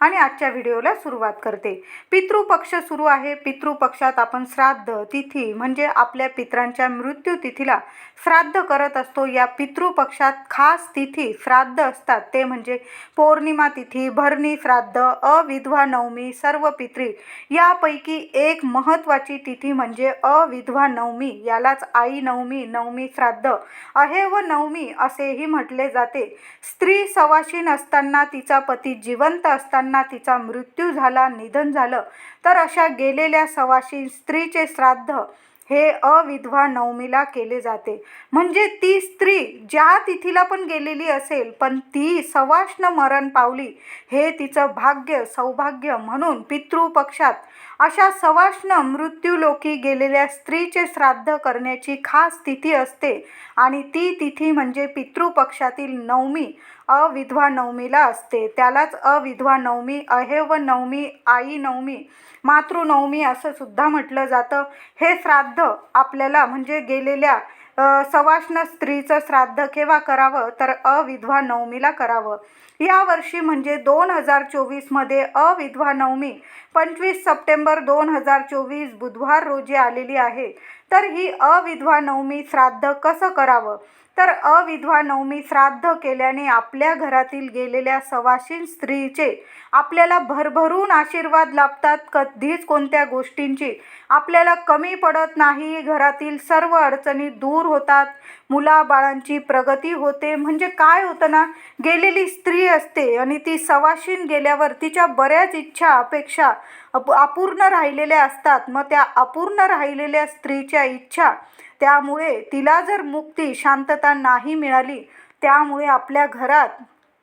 आणि आजच्या व्हिडिओला सुरुवात करते. पितृपक्ष सुरू आहे. पितृपक्षात आपण श्राद्ध तिथी म्हणजे आपल्या पित्रांच्या मृत्यू तिथीला श्राद्ध करत असतो. या पितृपक्षात खास तिथी श्राद्ध असतात. ते म्हणजे पौर्णिमा तिथी भरणी श्राद्ध अविधवा नवमी सर्व पित्री यापैकी एक महत्त्वाची तिथी म्हणजे अविधवा नवमी. यालाच आई नवमी नवमी श्राद्ध अहे व नवमी असेही म्हटले जाते. स्त्री सवाशीन असताना तिचा पती जिवंत असताना तिचा मृत्यू झाला निधन झालं. तर अशा गेलेल्या सवाशी स्त्रीचे श्राद्ध हे अविधवा नवमीला केले जाते. म्हणजे ती स्त्री ज्या तिथीला पण गेलेली असेल पण ती सवाष्ण मरण पावली हे तिचं भाग्य सौभाग्य म्हणून पितृपक्षात अशा सवाष्ण मृत्यूलोकी गेलेल्या स्त्रीचे श्राद्ध करण्याची खास तिथी असते. आणि ती तिथी म्हणजे पितृपक्षातील नवमी अविधवा नवमीला असते. त्यालाच अविधवा नवमी अहेव नवमी आई नवमी मातृनवमी असं सुद्धा म्हटलं जातं. हे श्राद्ध आपल्याला म्हणजे गेलेल्या सवाष्ण स्त्रीचं श्राद्ध केव्हा करावं? तर अविधवा नवमीला करावं. यावर्षी म्हणजे दोन हजार चोवीसमध्ये अविधवा नवमी पंचवीस सप्टेंबर दोन हजार चोवीस बुधवार रोजी आलेली आहे. तर ही अविधवा नवमी श्राद्ध कसं करावं? तर अविधवा नवमी श्राद्ध केल्याने आपल्या घरातील गेलेल्या सवाशीन स्त्रीचे आपल्याला भरभरून आशीर्वाद लाभतात. कधीच कोणत्या गोष्टींची आपल्याला कमी पडत नाही. घरातील सर्व अडचणी दूर होतात. मुलाबाळांची प्रगती होते. म्हणजे काय होतं ना गेलेली स्त्री असते आणि ती सवाशीन गेल्यावर तिच्या बऱ्याच इच्छा अपेक्षा अप अपूर्ण राहिलेल्या असतात. मग त्या अपूर्ण राहिलेल्या स्त्रीच्या इच्छा त्यामुळे तिला जर मुक्ती शांतता नाही मिळाली त्यामुळे आपल्या घरात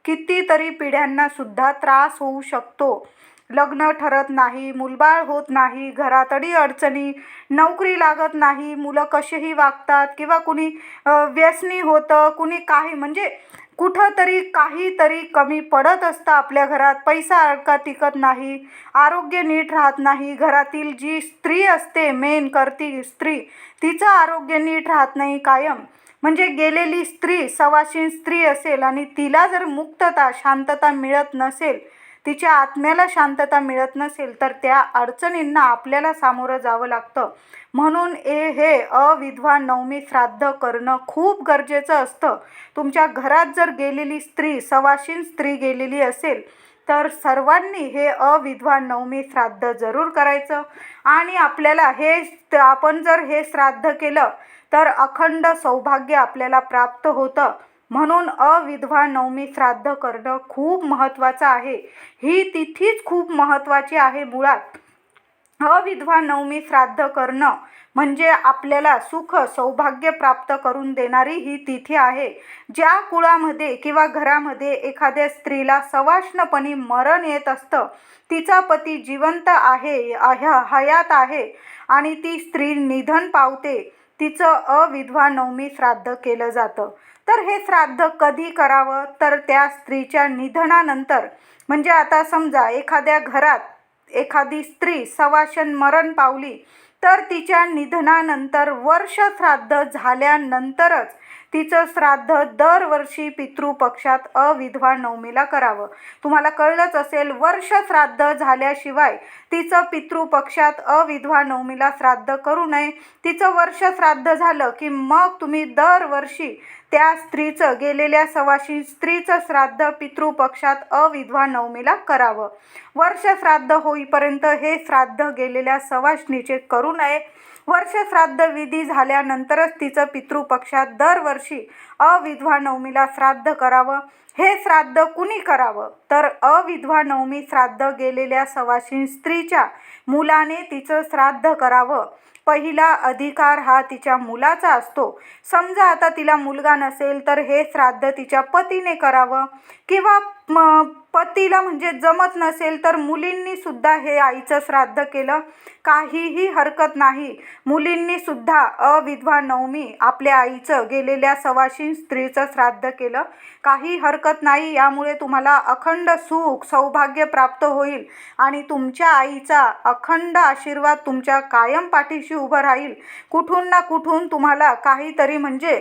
कितीतरी पिढ्यांना सुद्धा त्रास होऊ शकतो. लग्न ठरत नाही मुलबाळ होत नाही घरातडी अडचणी नोकरी लागत नाही मुलं कसेही वागतात किंवा कुणी व्यसनी होतं कुणी काही म्हणजे कुठंतरी काहीतरी कमी पडत असतं आपल्या घरात. पैसा अडका टिकत नाही आरोग्य नीट राहत नाही घरातील जी स्त्री असते मेन करती स्त्री तिचं आरोग्य नीट राहत नाही कायम. म्हणजे गेलेली स्त्री सवाशीन स्त्री असेल आणि तिला जर मुक्तता शांतता मिळत नसेल तिच्या आत्म्याला शांतता मिळत नसेल तर त्या अडचणींना आपल्याला सामोरं जावं लागतं. म्हणून ए हे अविधवा नवमी श्राद्ध करणं खूप गरजेचं असतं. तुमच्या घरात जर गेलेली स्त्री सवाशीन स्त्री गेलेली असेल तर सर्वांनी हे अविधवा नवमी श्राद्ध जरूर करायचं. आणि आपल्याला हे आपण जर हे श्राद्ध केलं तर अखंड सौभाग्य आपल्याला प्राप्त होतं. म्हणून अविधवा नवमी श्राद्ध करणं खूप महत्त्वाचं आहे. ही तिथीच खूप महत्त्वाची आहे मुळात. अविधवा नवमी श्राद्ध करणं म्हणजे आपल्याला सुख सौभाग्य प्राप्त करून देणारी ही तिथी आहे. ज्या कुळामध्ये किंवा घरामध्ये एखाद्या स्त्रीला सवाष्णपणे मरण येत असतं तिचा पती जिवंत आहे हयात आहे आणि ती स्त्री निधन पावते. तिचं अविधवा नवमी श्राद्ध केलं जातं. तर हे श्राद्ध कधी करावं? तर त्या स्त्रीच्या निधनानंतर. म्हणजे आता समजा एखाद्या घरात एखादी स्त्री सवाशन मरण पावली तर तिच्या निधनानंतर वर्ष श्राद्ध झाल्यानंतरच तिचं श्राद्ध दरवर्षी पितृपक्षात अविधवा नवमीला करावं. तुम्हाला कळलंच असेल वर्ष श्राद्ध झाल्याशिवाय तिचं पितृपक्षात अविधवा नवमीला श्राद्ध करू नये. तिचं वर्ष श्राद्ध झालं की मग तुम्ही दरवर्षी त्या स्त्रीचं गेलेल्या सवाशी स्त्रीचं श्राद्ध पितृपक्षात अविधवा नवमीला करावं. वर्ष श्राद्ध होईपर्यंत हे श्राद्ध गेलेल्या सवाष्णीचे करू नये. वर्ष श्राद्ध विधी झाल्यानंतरच तिचं पितृपक्षात दरवर्षी अविधवा नवमीला श्राद्ध करावं. हे श्राद्ध कुणी करावं? तर अविधवा नवमी श्राद्ध गेलेल्या सवाशीन स्त्रीच्या मुलाने तिचं श्राद्ध करावं. पहिला अधिकार हा तिच्या मुलाचा असतो. समजा आता तिला मुलगा नसेल तर हे श्राद्ध तिच्या पतीने करावं किंवा म पतीला म्हणजे जमत नसेल तर मुलींनीसुद्धा हे आईचं श्राद्ध केलं. काहीही हरकत नाही. मुलींनीसुद्धा अविधवा नवमी आपल्या आईचं गेलेल्या सवाशीन स्त्रीचं श्राद्ध केलं. काही हरकत नाही यामुळे तुम्हाला अखंड सुख सौभाग्य प्राप्त होईल आणि तुमच्या आईचा अखंड आशीर्वाद तुमच्या कायम पाठीशी उभं राहील. कुठून ना कुठून तुम्हाला काहीतरी म्हणजे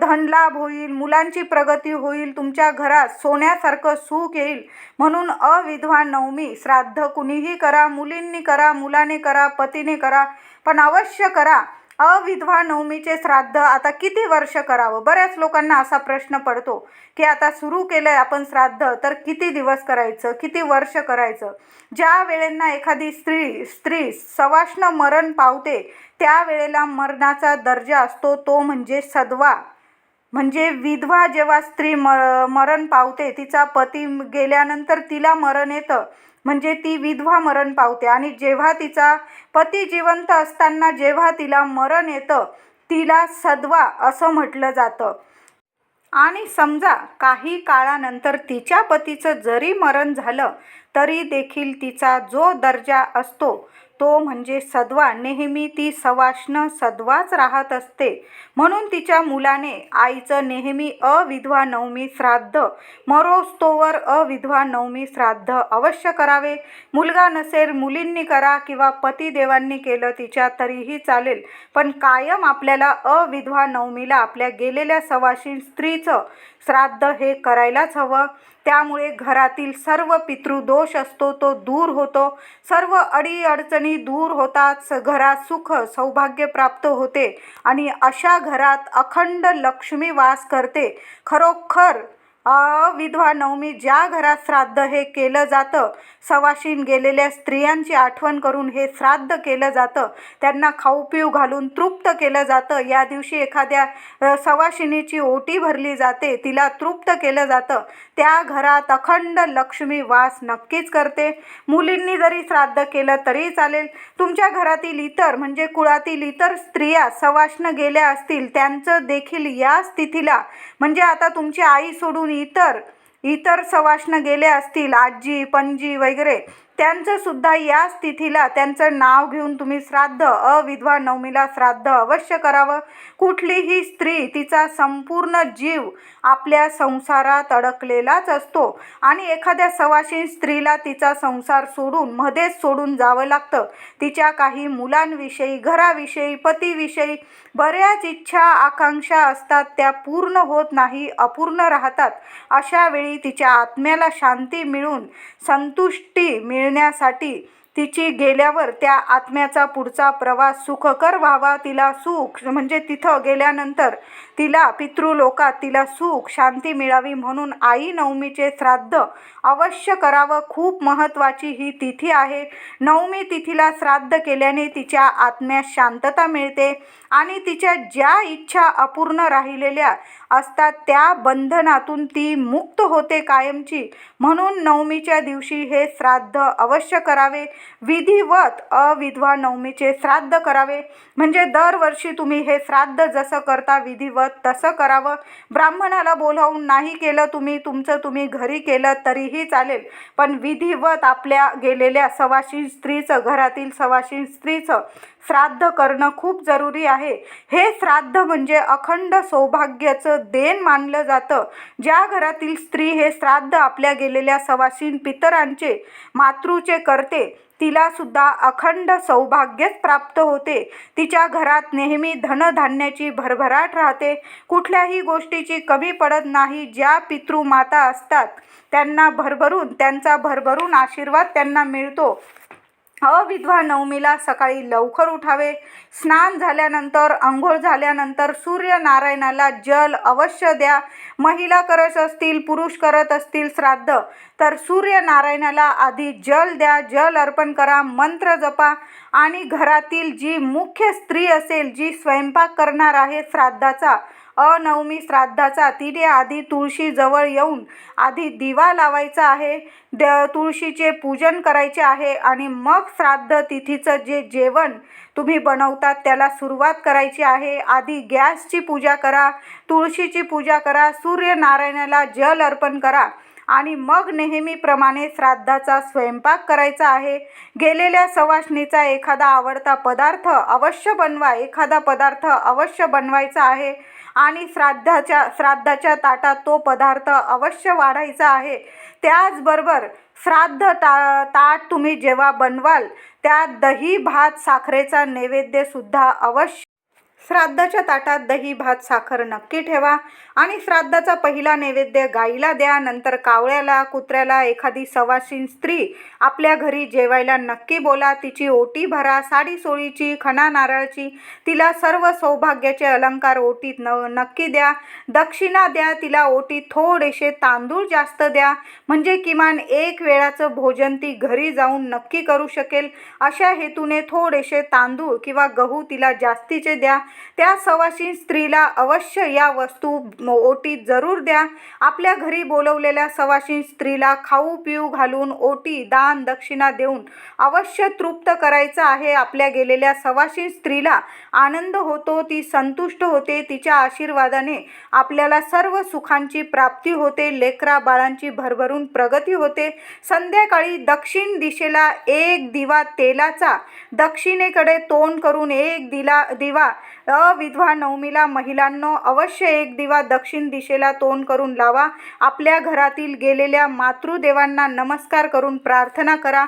धनलाभ होईल मुलांची प्रगती होईल तुमच्या घरात सोन्यासारखं सुख येईल. म्हणून अविधवा नवमी श्राद्ध कुणीही करा मुलींनी करा मुलाने करा पतीने करा पण अवश्य करा. अविधवा नवमीचे श्राद्ध आता किती वर्ष करावं? बऱ्याच लोकांना असा प्रश्न पडतो की आता सुरू केलं आहे आपण श्राद्ध तर किती दिवस करायचं? किती वर्ष करायचं? ज्या वेळेंना एखादी स्त्री स्त्री सवाष्ण मरण पावते त्यावेळेला मरणाचा दर्जा असतो तो म्हणजे सदवा. म्हणजे विधवा जेव्हा स्त्री मर मरण पावते तिचा पती गेल्यानंतर तिला मरण येतं. म्हणजे ती विधवा मरण पावते. आणि जेव्हा तिचा पती जिवंत असताना जेव्हा तिला मरण येतं तिला सदवा असं म्हटलं जातं. आणि समजा काही काळानंतर तिच्या पतीचं जरी मरण झालं तरी देखील तिचा जो दर्जा असतो तो म्हणजे सदवा. नेहमी ती सवाष्ण सदवाच राहत असते. म्हणून तिच्या मुलाने आईचं नेहमी अविधवा नवमी श्राद्ध मरोस्तोवर अविधवा नवमी श्राद्ध अवश्य करावे. मुलगा नसेल मुलींनी करा किंवा पतिदेवांनी केलं तिच्या तरीही चालेल. पण कायम आपल्याला अविधवा नवमीला आपल्या गेलेल्या सवाशी स्त्रीचं श्राद्ध हे करायलाच हवं. त्यामुळे घरातील सर्व पितृदोष असतो तो दूर होतो. सर्व अडीअडचणी दूर होतात. स घरात सुख सौभाग्य प्राप्त होते. आणि अशा घरात अखंड लक्ष्मी वास करते. खरोखर अविधवा नवमी ज्या घरात श्राद्ध हे केलं जातं सवाशीन गेलेल्या स्त्रियांची आठवण करून हे श्राद्ध केलं जातं त्यांना खाऊ पिऊ घालून तृप्त केलं जातं. या दिवशी एखाद्या सवाशिनीची ओटी भरली जाते तिला तृप्त केलं जातं. त्या घरात अखंड लक्ष्मी वास नक्कीच करते. मुलींनी जरी श्राद्ध केलं तरी चालेल. तुमच्या घरातील इतर म्हणजे कुळातील इतर स्त्रिया सवाशनं गेल्या असतील त्यांचं देखील या स्थितीला म्हणजे आता तुमची आई सोडून इतर इतर सवाष्ण गेले असतील आजी पणजी वगैरे त्यांचं सुद्धा याच तिथीला त्यांचं नाव घेऊन तुम्ही श्राद्ध अविधवा नवमीला श्राद्ध अवश्य करावं. कुठलीही स्त्री तिचा संपूर्ण जीव आपल्या संसारात अडकलेलाच असतो आणि एखाद्या सवाशीन स्त्रीला तिचा संसार सोडून मध्येच सोडून जावं लागतं. तिच्या काही मुलांविषयी घराविषयी पतीविषयी बऱ्याच इच्छा आकांक्षा असतात त्या पूर्ण होत नाही अपूर्ण राहतात. अशा वेळी तिच्या आत्म्याला शांती मिळून संतुष्टी मिळ मिळण्यासाठी तिची गेल्यावर त्या आत्म्याचा पुढचा प्रवास सुखकर व्हावा तिला सुख म्हणजे तिथं गेल्यानंतर तिला पितृलोकात तिला सुख शांती मिळावी म्हणून आई नवमीचे श्राद्ध अवश्य करावं. खूप महत्त्वाची ही तिथी आहे. नवमी तिथीला श्राद्ध केल्याने तिच्या आत्म्यास शांतता मिळते आणि तिच्या ज्या इच्छा अपूर्ण राहिलेल्या असतात त्या बंधनातून ती मुक्त होते कायमची. म्हणून नवमीच्या दिवशी हे श्राद्ध अवश्य करावे. विधिवत अविधवा नवमीचे श्राद्ध करावे. म्हणजे दरवर्षी तुम्ही हे श्राद्ध जसं करता विधिवत तसं करावं. ब्राह्मणाला बोलावून नाही केलं तुम्ही तुमचं तुम्ही घरी केलं तरीही चालेल. पण विधिवत आपल्या गेलेल्या सवाशीन स्त्रीचं घरातील सवाशीन स्त्रीचं श्राद्ध करणं खूप जरुरी आहे. हे श्राद्ध म्हणजे अखंड सौभाग्याचं देण मानलं जातं. ज्या घरातील स्त्री हे श्राद्ध आपल्या गेलेल्या सवासीन पितरांचे मातृचे करते तिला सुद्धा अखंड सौभाग्यच प्राप्त होते. तिच्या घरात नेहमी धनधान्याची भरभराट राहते. कुठल्याही गोष्टीची कमी पडत नाही ज्या पितृमाता असतात. त्यांना भरभरून त्यांचा भरभरून आशीर्वाद त्यांना मिळतो. हो अविधवा नवमीला सकाळी लवकर उठावे. स्नान झाल्यानंतर आंघोळ झाल्यानंतर सूर्यनारायणाला जल अवश्य द्या. महिला करत असतील पुरुष करत असतील श्राद्ध तर सूर्यनारायणाला आधी जल द्या. जल अर्पण करा मंत्र जपा आणि घरातील जी मुख्य स्त्री असेल जी स्वयंपाक करणार आहे श्राद्धाचा अनवमी श्राद्धाचा तिने आधी तुळशीजवळ येऊन आधी दिवा लावायचा आहे. द तुळशीचे पूजन करायचे आहे आणि मग श्राद्ध तिथीचं जे जेवण तुम्ही बनवतात त्याला सुरुवात करायची आहे. आधी गॅसची पूजा करा तुळशीची पूजा करा सूर्यनारायणाला जल अर्पण करा. आणि मग नेहमीप्रमाणे श्राद्धाचा स्वयंपाक करायचा आहे. गेलेल्या सवासणीचा एखादा आवडता पदार्थ अवश्य बनवा एखादा पदार्थ अवश्य बनवायचा आहे आणि श्राद्धाच्या श्राद्धाच्या ताटात तो पदार्थ अवश्य वाढायचा आहे. त्याचबरोबर श्राद्ध ता ताट तुम्ही जेव्हा बनवाल त्यात दही भात साखरेचा नैवेद्यसुद्धा अवश्य श्राद्धाच्या ताटात दही भात साखर नक्की ठेवा आणि श्राद्धाचा पहिला नैवेद्य गाईला द्या. नंतर कावळ्याला कुत्र्याला एखादी सवासीन स्त्री आपल्या घरी जेवायला नक्की बोला. तिची ओटी भरा. साडी सोळीची खणा नारळाची तिला सर्व सौभाग्याचे अलंकार ओटीत न नक्की द्या. दक्षिणा द्या. तिला ओटीत थोडेसे तांदूळ जास्त द्या. म्हणजे किमान एक वेळाचं भोजन ती घरी जाऊन नक्की करू शकेल. अशा हेतूने थोडेसे तांदूळ किंवा गहू तिला जास्तीचे द्या. त्या सवासीन स्त्रीला अवश्य या वस्तू ओटीत जरूर द्या. आपल्या घरी बोलवलेल्या सवासीन स्त्रीला खाऊ पिऊ घालून ओटी दान दक्षिणा देऊन अवश्य तृप्त करायचं आहे. आपल्या गेलेल्या सवासीन स्त्रीला आनंद होतो ती संतुष्ट होते तिच्या आशीर्वादाने आपल्याला सर्व सुखांची प्राप्ती होते लेकरा बाळांची भरभरून प्रगती होते. संध्याकाळी दक्षिण दिशेला एक दिवा तेलाचा दक्षिणेकडे तोंड करून एक दिला दिवा अविधवा नवमीला महिलांनो अवश्य एक दिवा दक्षिण दिशेला तोंड करून लावा. आपल्या घरातील गेलेल्या मातृदेवांना नमस्कार करून प्रार्थना करा.